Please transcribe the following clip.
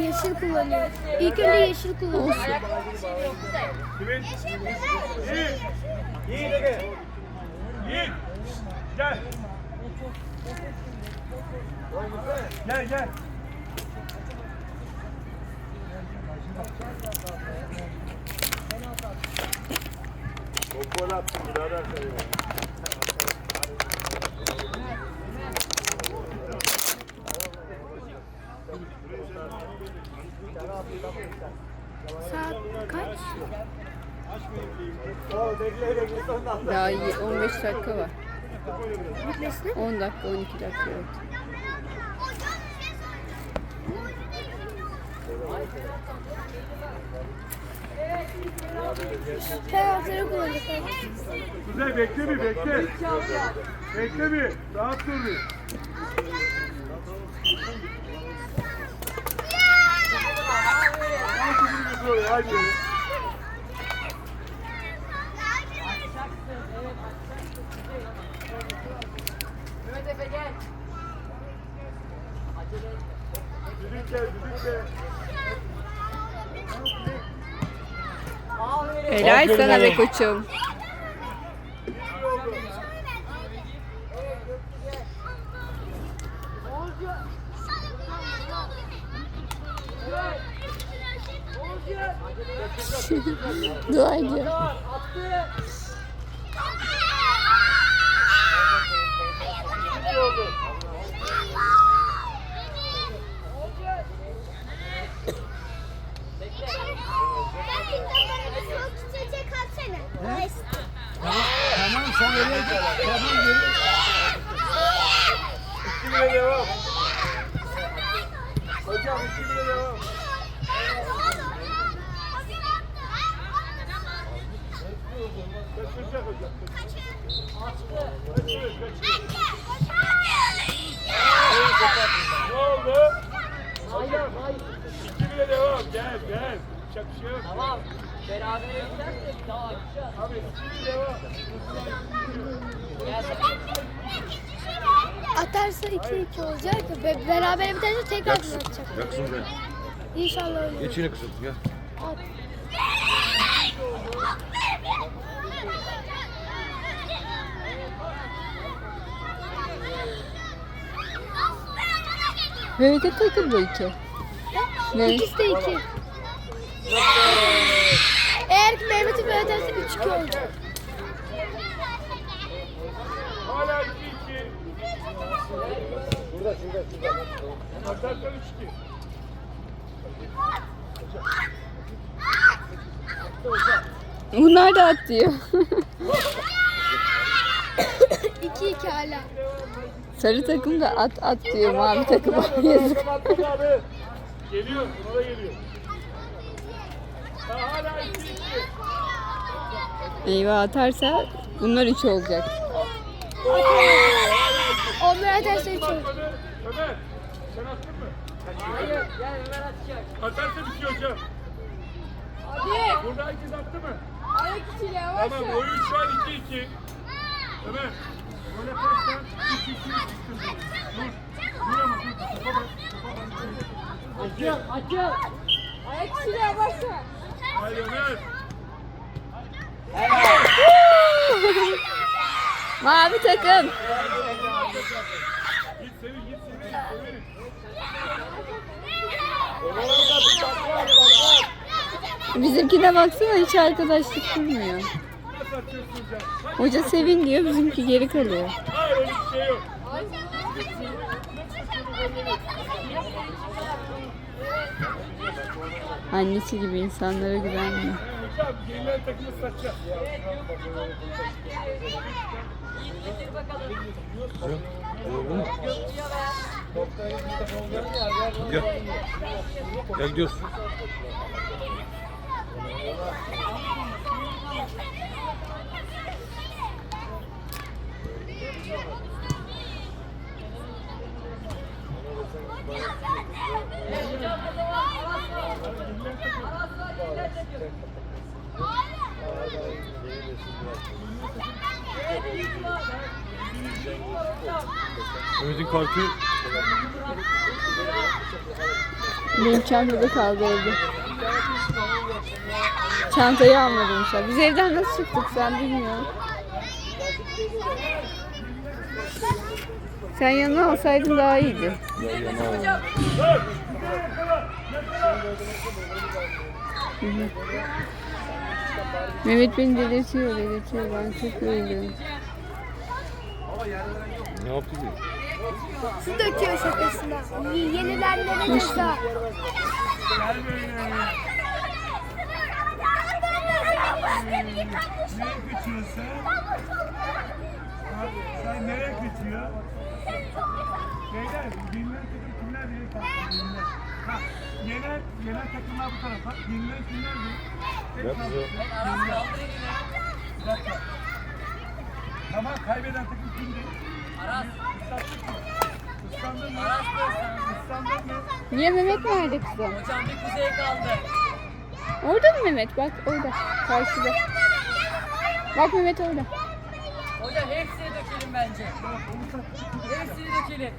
Yeşil kullanıyor. İlk önce yeşil kullanıyor. Kimin? Yiğit. Yiğit Ege. Yiğit. Gel. Gel gel. Çok gol attın birader sen Daha iyi, 15 dakika var. Bitmesine. 10 dakika, 12 dakika evet. Penaltıları kullanacak. Kuzey bekle bir bekle. Bekle bir. Rahat dur bir. Al götür oraya, Haydi. Düdük gel, düdük gel. Helal Aferin sana be koçum. Dua ediyor. İyi oldu. Tamam sen oraya git. Tamam geri. Bile devam. Hocam iki bile devam. Kaçıracak hocam. Kaçırır, kaçırır. Ne oldu? Hocam, iki bile devam. Gel, gel. Yok. Tamam. Beraber gidersek daha güzel. Abi iki bile devam. Gel. Atarsa 2-2 olacak. Be beraber biterse tekrar atacak. Ya kızım gel. İnşallah öyle. Geç yine kızım gel. At. Takım bu iki. Ne? İkisi de 2. Eğer ki Mehmet'i böyle atarsa 3-2 olacak. Hala iki iki. Şurada, şurada. Atarsan üç iki. 2 Bunlar da at diyor. 2-2 hala. Sarı takım da at at diyor. Mavi takım yazık. Geliyor, buna da geliyor. Daha hala iki iki. Eyvah atarsa bunlar 3 olacak. Onlar atarsa 3 olacak. Ömer, sen attın mı? Hayır. Gel Ömer atacak. Atarsa bitiyor hocam. Hadi. Burada herkes attı mı? Ayak içiyle yavaş Tamam, oyun şu an 2-2. Ömer, gol yaparsan 3-2 çıktın. Dur. Dur ama dur. Topa bak. Topa bak. Açıl. Açıl. Ayak içiyle yavaş. Haydi Ömer. Mavi takım. Git. Sevil. Bizimkine baksana hiç arkadaşlık kurmuyor. Hoca sevin diyor bizimki geri kalıyor. Hayır öyle bir şey yok. Annesi gibi insanlara güvenmiyor. Hocam Gel. Gel gidiyoruz. Mehmet'in kartı Benim çantada kaldı evde. Çantayı almadım işte. Biz evden nasıl çıktık sen bilmiyorum. Sen yanına alsaydın daha iyiydi. Hı hı. Mehmet beni delirtiyor, delirtiyor. Ben çok öyle. Ne yaptı ki? Su döküyor şakasına. Yenilenlere ceza. Sen nereye kaçıyor? Beyler, yenilen takım kimler diye. Yenilen. Ha, yenen, yenen takımlar bu tarafa. Yenilen kimler diye. Tek Yap kaldı. bize. Yenilen. Bir dakika. Tamam, kaybeden takım kimdi? Aras. Iskandın mı? Iskandın mı? Niye Mehmet nerede kızım? Hocam bir kuzey kaldı. Orada mı Mehmet? Bak orada. Karşıda. Bak Mehmet orada. Hocam hepsini dökelim bence. Hepsini dökelim.